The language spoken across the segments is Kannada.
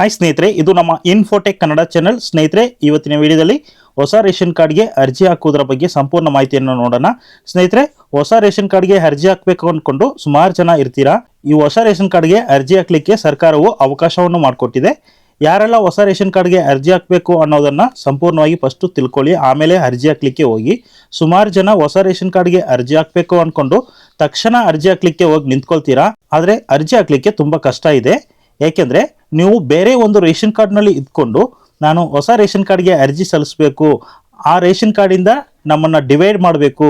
ಹಾಯ್ ಸ್ನೇಹಿತರೆ, ಇದು ನಮ್ಮ ಇನ್ಫೋಟೆಕ್ ಕನ್ನಡ ಚಾನೆಲ್ ಸ್ನೇಹಿತರೆ, ಇವತ್ತಿನ ವಿಡಿಯೋದಲ್ಲಿ ಹೊಸ ರೇಷನ್ ಕಾರ್ಡ್ಗೆ ಅರ್ಜಿ ಹಾಕುವುದರ ಬಗ್ಗೆ ಸಂಪೂರ್ಣ ಮಾಹಿತಿಯನ್ನು ನೋಡೋಣ. ಸ್ನೇಹಿತರೆ, ಹೊಸ ರೇಷನ್ ಕಾರ್ಡ್ಗೆ ಅರ್ಜಿ ಹಾಕಬೇಕು ಅಂದ್ಕೊಂಡು ಸುಮಾರು ಜನ ಇರ್ತೀರಾ? ಈ ಹೊಸ ರೇಷನ್ ಕಾರ್ಡ್ಗೆ ಅರ್ಜಿ ಹಾಕಲಿಕ್ಕೆ ಸರ್ಕಾರವು ಅವಕಾಶವನ್ನು ಮಾಡಿಕೊಟ್ಟಿದೆ. ಯಾರೆಲ್ಲ ಹೊಸ ರೇಷನ್ ಕಾರ್ಡ್ಗೆ ಅರ್ಜಿ ಹಾಕಬೇಕು ಅನ್ನೋದನ್ನು ಸಂಪೂರ್ಣವಾಗಿ ಫಸ್ಟು ತಿಳ್ಕೊಳ್ಳಿ, ಆಮೇಲೆ ಅರ್ಜಿ ಹಾಕಲಿಕ್ಕೆ ಹೋಗಿ. ಸುಮಾರು ಜನ ಹೊಸ ರೇಷನ್ ಕಾರ್ಡ್ಗೆ ಅರ್ಜಿ ಹಾಕಬೇಕು ಅಂದ್ಕೊಂಡು ತಕ್ಷಣ ಅರ್ಜಿ ಹಾಕಲಿಕ್ಕೆ ಹೋಗಿ ನಿಂತ್ಕೊಳ್ತೀರಾ? ಆದರೆ ಅರ್ಜಿ ಹಾಕಲಿಕ್ಕೆ ತುಂಬ ಕಷ್ಟ ಇದೆ. ಏಕೆಂದರೆ ನೀವು ಬೇರೆ ಒಂದು ರೇಷನ್ ಕಾರ್ಡ್ನಲ್ಲಿ ಇದ್ಕೊಂಡು ನಾನು ಹೊಸ ರೇಷನ್ ಕಾರ್ಡ್ಗೆ ಅರ್ಜಿ ಸಲ್ಲಿಸಬೇಕು. ಆ ರೇಷನ್ ಕಾರ್ಡಿಂದ ನಮ್ಮನ್ನು ಡಿವೈಡ್ ಮಾಡಬೇಕು.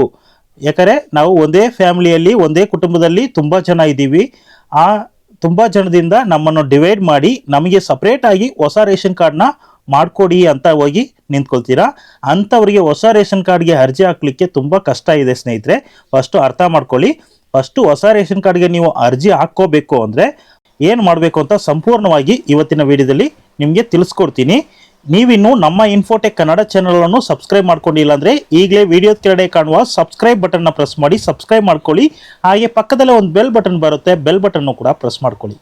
ಯಾಕಂದರೆ ನಾವು ಒಂದೇ ಫ್ಯಾಮಿಲಿಯಲ್ಲಿ, ಒಂದೇ ಕುಟುಂಬದಲ್ಲಿ ತುಂಬ ಜನ ಇದ್ದೀವಿ. ಆ ತುಂಬ ಜನದಿಂದ ನಮ್ಮನ್ನು ಡಿವೈಡ್ ಮಾಡಿ ನಮಗೆ ಸಪ್ರೇಟಾಗಿ ಹೊಸ ರೇಷನ್ ಕಾರ್ಡ್ನ ಮಾಡಿಕೊಡಿ ಅಂತ ಹೋಗಿ ನಿಂತ್ಕೊಳ್ತೀರಾ? ಅಂಥವ್ರಿಗೆ ಹೊಸ ರೇಷನ್ ಕಾರ್ಡ್ಗೆ ಅರ್ಜಿ ಹಾಕ್ಲಿಕ್ಕೆ ತುಂಬ ಕಷ್ಟ ಇದೆ ಸ್ನೇಹಿತರೆ. ಫಸ್ಟು ಅರ್ಥ ಮಾಡ್ಕೊಳ್ಳಿ. ಫಸ್ಟು ಹೊಸ ರೇಷನ್ ಕಾರ್ಡ್ಗೆ ನೀವು ಅರ್ಜಿ ಹಾಕ್ಕೋಬೇಕು ಅಂದರೆ ಏನು ಮಾಡಬೇಕು ಅಂತ ಸಂಪೂರ್ಣವಾಗಿ ಇವತ್ತಿನ ವಿಡಿಯೋದಲ್ಲಿ ನಿಮಗೆ ತಿಳಿಸ್ಕೊಡ್ತೀನಿ. ನೀವಿನ್ನು ನಮ್ಮ ಇನ್ಫೋಟೆಕ್ ಕನ್ನಡ ಚಾನಲನ್ನು ಸಬ್ಸ್ಕ್ರೈಬ್ ಮಾಡ್ಕೊಂಡಿಲ್ಲ ಅಂದರೆ ಈಗಲೇ ವಿಡಿಯೋ ಕೆಳಗಡೆ ಕಾಣುವ ಸಬ್ಸ್ಕ್ರೈಬ್ ಬಟನ್ನ ಪ್ರೆಸ್ ಮಾಡಿ ಸಬ್ಸ್ಕ್ರೈಬ್ ಮಾಡ್ಕೊಳ್ಳಿ. ಹಾಗೆ ಪಕ್ಕದಲ್ಲೇ ಒಂದು ಬೆಲ್ ಬಟನ್ ಬರುತ್ತೆ ಬೆಲ್ ಬಟನ್ನು ಕೂಡ ಪ್ರೆಸ್ ಮಾಡ್ಕೊಳ್ಳಿ.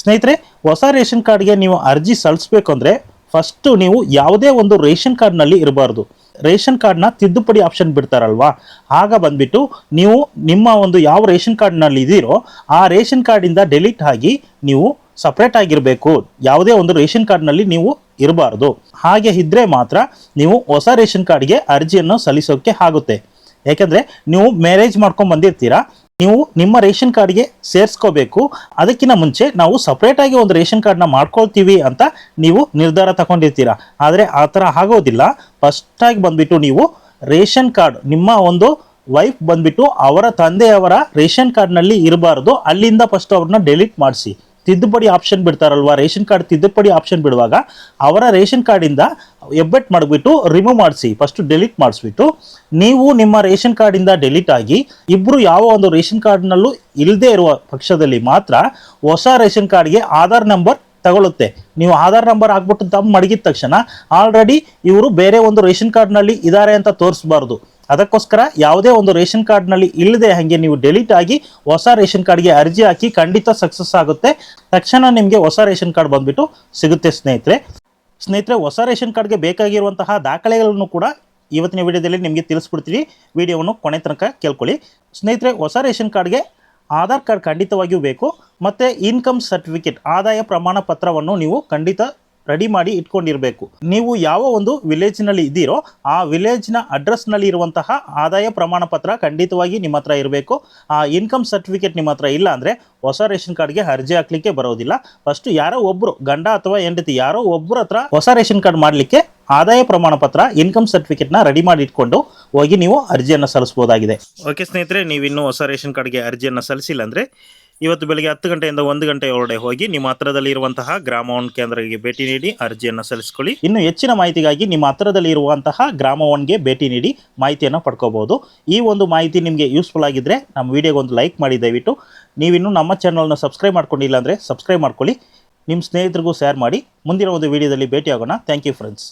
ಸ್ನೇಹಿತರೆ, ಹೊಸ ರೇಷನ್ ಕಾರ್ಡ್ಗೆ ನೀವು ಅರ್ಜಿ ಸಲ್ಲಿಸಬೇಕು ಅಂದರೆ ಫಸ್ಟು ನೀವು ಯಾವುದೇ ಒಂದು ರೇಷನ್ ಕಾರ್ಡ್ನಲ್ಲಿ ಇರಬಾರ್ದು. ರೇಷನ್ ಕಾರ್ಡ್ನ ತಿದ್ದುಪಡಿ ಆಪ್ಷನ್ ಬಿಡ್ತಾರಲ್ವಾ? ಆಗ ಬಂದ್ಬಿಟ್ಟು ನೀವು ನಿಮ್ಮ ಒಂದು ಯಾವ ರೇಷನ್ ಕಾರ್ಡ್ನಲ್ಲಿ ಇದ್ದೀರೋ ಆ ರೇಷನ್ ಕಾರ್ಡಿಂದ ಡೆಲೀಟ್ ಆಗಿ ನೀವು ಸಪ್ರೇಟ್ ಆಗಿರಬೇಕು. ಯಾವುದೇ ಒಂದು ರೇಷನ್ ಕಾರ್ಡ್ನಲ್ಲಿ ನೀವು ಇರಬಾರ್ದು. ಹಾಗೆ ಇದ್ದರೆ ಮಾತ್ರ ನೀವು ಹೊಸ ರೇಷನ್ ಕಾರ್ಡ್ಗೆ ಅರ್ಜಿಯನ್ನು ಸಲ್ಲಿಸೋಕ್ಕೆ ಆಗುತ್ತೆ. ಯಾಕೆಂದರೆ ನೀವು ಮ್ಯಾರೇಜ್ ಮಾಡ್ಕೊಂಡು ಬಂದಿರ್ತೀರಾ? ನೀವು ನಿಮ್ಮ ರೇಷನ್ ಕಾರ್ಡ್ಗೆ ಸೇರಿಸ್ಕೋಬೇಕು. ಅದಕ್ಕಿಂತ ಮುಂಚೆ ನಾವು ಸಪ್ರೇಟಾಗಿ ಒಂದು ರೇಷನ್ ಕಾರ್ಡ್ನ ಮಾಡ್ಕೊಳ್ತೀವಿ ಅಂತ ನೀವು ನಿರ್ಧಾರ ತಗೊಂಡಿರ್ತೀರಾ. ಆದರೆ ಆ ಥರ ಆಗೋದಿಲ್ಲ. ಫಸ್ಟಾಗಿ ಬಂದ್ಬಿಟ್ಟು ನೀವು ರೇಷನ್ ಕಾರ್ಡ್ ನಿಮ್ಮ ಒಂದು ವೈಫ್ ಬಂದ್ಬಿಟ್ಟು ಅವರ ತಂದೆಯವರ ರೇಷನ್ ಕಾರ್ಡ್ನಲ್ಲಿ ಇರಬಾರ್ದು. ಅಲ್ಲಿಂದ ಫಸ್ಟ್ ಅವ್ರನ್ನ ಡೆಲೀಟ್ ಮಾಡಿಸಿ. ತಿದ್ದುಪಡಿ ಆಪ್ಷನ್ ಬಿಡ್ತಾರಲ್ವಾ? ರೇಷನ್ ಕಾರ್ಡ್ ತಿದ್ದುಪಡಿ ಆಪ್ಷನ್ ಬಿಡುವಾಗ ಅವರ ರೇಷನ್ ಕಾರ್ಡಿಂದ ಎಬ್ಬೆಟ್ ಮಾಡಿಬಿಟ್ಟು ರಿಮೂವ್ ಮಾಡಿಸಿ ಫಸ್ಟ್ ಡೆಲೀಟ್ ಮಾಡಿಸ್ಬಿಟ್ಟು ನೀವು ನಿಮ್ಮ ರೇಷನ್ ಕಾರ್ಡಿಂದ ಡೆಲೀಟ್ ಆಗಿ ಇಬ್ಬರು ಯಾವ ಒಂದು ರೇಷನ್ ಕಾರ್ಡ್ನಲ್ಲೂ ಇಲ್ಲದೆ ಇರುವ ಪಕ್ಷದಲ್ಲಿ ಮಾತ್ರ ಹೊಸ ರೇಷನ್ ಕಾರ್ಡ್ಗೆ ಆಧಾರ್ ನಂಬರ್ ತಗೊಳುತ್ತೆ. ನೀವು ಆಧಾರ್ ನಂಬರ್ ಹಾಕ್ಬಿಟ್ಟು ತಮ್ಮ ಮಡಗಿದ ತಕ್ಷಣ ಆಲ್ರೆಡಿ ಇವರು ಬೇರೆ ಒಂದು ರೇಷನ್ ಕಾರ್ಡ್ನಲ್ಲಿ ಇದ್ದಾರೆ ಅಂತ ತೋರಿಸ್ಬಾರ್ದು. ಅದಕ್ಕೋಸ್ಕರ ಯಾವುದೇ ಒಂದು ರೇಷನ್ ಕಾರ್ಡ್ನಲ್ಲಿ ಇಲ್ಲದೆ ಹಾಗೆ ನೀವು ಡೆಲೀಟ್ ಆಗಿ ಹೊಸ ರೇಷನ್ ಕಾರ್ಡ್ಗೆ ಅರ್ಜಿ ಹಾಕಿ ಖಂಡಿತ ಸಕ್ಸಸ್ ಆಗುತ್ತೆ. ತಕ್ಷಣ ನಿಮಗೆ ಹೊಸ ರೇಷನ್ ಕಾರ್ಡ್ ಬಂದ್ಬಿಟ್ಟು ಸಿಗುತ್ತೆ ಸ್ನೇಹಿತರೆ. ಸ್ನೇಹಿತರೆ, ಹೊಸ ರೇಷನ್ ಕಾರ್ಡ್ಗೆ ಬೇಕಾಗಿರುವಂತಹ ದಾಖಲೆಗಳನ್ನು ಕೂಡ ಇವತ್ತಿನ ವಿಡಿಯೋದಲ್ಲಿ ನಿಮಗೆ ತಿಳಿಸ್ಬಿಡ್ತೀವಿ. ವಿಡಿಯೋವನ್ನು ಕೊನೆ ತನಕ ಕೇಳ್ಕೊಳ್ಳಿ. ಸ್ನೇಹಿತರೆ, ಹೊಸ ರೇಷನ್ ಕಾರ್ಡ್ಗೆ ಆಧಾರ್ ಕಾರ್ಡ್ ಖಂಡಿತವಾಗಿಯೂ ಬೇಕು. ಮತ್ತು ಇನ್ಕಮ್ ಸರ್ಟಿಫಿಕೇಟ್, ಆದಾಯ ಪ್ರಮಾಣ ಪತ್ರವನ್ನು ನೀವು ಖಂಡಿತ ರೆಡಿ ಮಾಡಿ ಇಟ್ಕೊಂಡಿರಬೇಕು. ನೀವು ಯಾವ ಒಂದು ವಿಲೇಜ್ನಲ್ಲಿ ಇದ್ದೀರೋ ಆ ವಿಲೇಜ್ನ ಅಡ್ರೆಸ್ನಲ್ಲಿ ಇರುವಂತಹ ಆದಾಯ ಪ್ರಮಾಣ ಪತ್ರ ಖಂಡಿತವಾಗಿ ನಿಮ್ಮ ಹತ್ರ ಇರಬೇಕು. ಆ ಇನ್ಕಮ್ ಸರ್ಟಿಫಿಕೇಟ್ ನಿಮ್ಮ ಹತ್ರ ಇಲ್ಲ ಅಂದರೆ ಹೊಸ ರೇಷನ್ ಕಾರ್ಡ್ಗೆ ಅರ್ಜಿ ಹಾಕ್ಲಿಕ್ಕೆ ಬರೋದಿಲ್ಲ. ಫಸ್ಟ್ ಯಾರೋ ಒಬ್ಬರು ಗಂಡ ಅಥವಾ ಹೆಂಡತಿ ಯಾರೋ ಒಬ್ಬರ ಹತ್ರ ಹೊಸ ರೇಷನ್ ಕಾರ್ಡ್ ಮಾಡಲಿಕ್ಕೆ ಆದಾಯ ಪ್ರಮಾಣ ಪತ್ರ, ಇನ್ಕಮ್ ಸರ್ಟಿಫಿಕೇಟ್ನ ರೆಡಿ ಮಾಡಿ ಇಟ್ಕೊಂಡು ಹೋಗಿ ನೀವು ಅರ್ಜಿಯನ್ನು ಸಲ್ಲಿಸಬಹುದಾಗಿದೆ ಓಕೆ ಸ್ನೇಹಿತರೆ, ನೀವಿನ್ನೂ ಹೊಸ ರೇಷನ್ ಕಾರ್ಡ್ಗೆ ಅರ್ಜಿಯನ್ನು ಸಲ್ಲಿಸಿಲ್ಲ ಅಂದರೆ ಇವತ್ತು ಬೆಳಗ್ಗೆ ಹತ್ತು ಗಂಟೆಯಿಂದ ಒಂದು ಗಂಟೆ ಒಳಗಡೆ ಹೋಗಿ ನಿಮ್ಮ ಹತ್ರದಲ್ಲಿ ಇರುವಂತಹ ಗ್ರಾಮ ಒನ್ ಕೇಂದ್ರಕ್ಕೆ ಭೇಟಿ ನೀಡಿ ಅರ್ಜಿಯನ್ನು ಸಲ್ಲಿಸಿಕೊಳ್ಳಿ. ಇನ್ನು ಹೆಚ್ಚಿನ ಮಾಹಿತಿಗಾಗಿ ನಿಮ್ಮ ಹತ್ತಿರದಲ್ಲಿ ಇರುವಂತಹ ಗ್ರಾಮ ಒನ್ಗೆ ಭೇಟಿ ನೀಡಿ ಮಾಹಿತಿಯನ್ನು ಪಡ್ಕೋಬಹುದು ಈ ಒಂದು ಮಾಹಿತಿ ನಿಮಗೆ ಯೂಸ್ಫುಲ್ ಆಗಿದ್ದರೆ ನಮ್ಮ ವಿಡಿಯೋಗೆ ಒಂದು ಲೈಕ್ ಮಾಡಿ ದಯವಿಟ್ಟು. ನೀವಿನ್ನೂ ನಮ್ಮ ಚಾನಲ್ನ ಸಬ್ಸ್ಕ್ರೈಬ್ ಮಾಡ್ಕೊಂಡಿಲ್ಲ ಅಂದರೆ ಸಬ್ಸ್ಕ್ರೈಬ್ ಮಾಡ್ಕೊಳ್ಳಿ. ನಿಮ್ಮ ಸ್ನೇಹಿತರಿಗೂ ಶೇರ್ ಮಾಡಿ. ಮುಂದಿನ ಒಂದು ವಿಡಿಯೋದಲ್ಲಿ ಭೇಟಿಯಾಗೋಣ. Thank you friends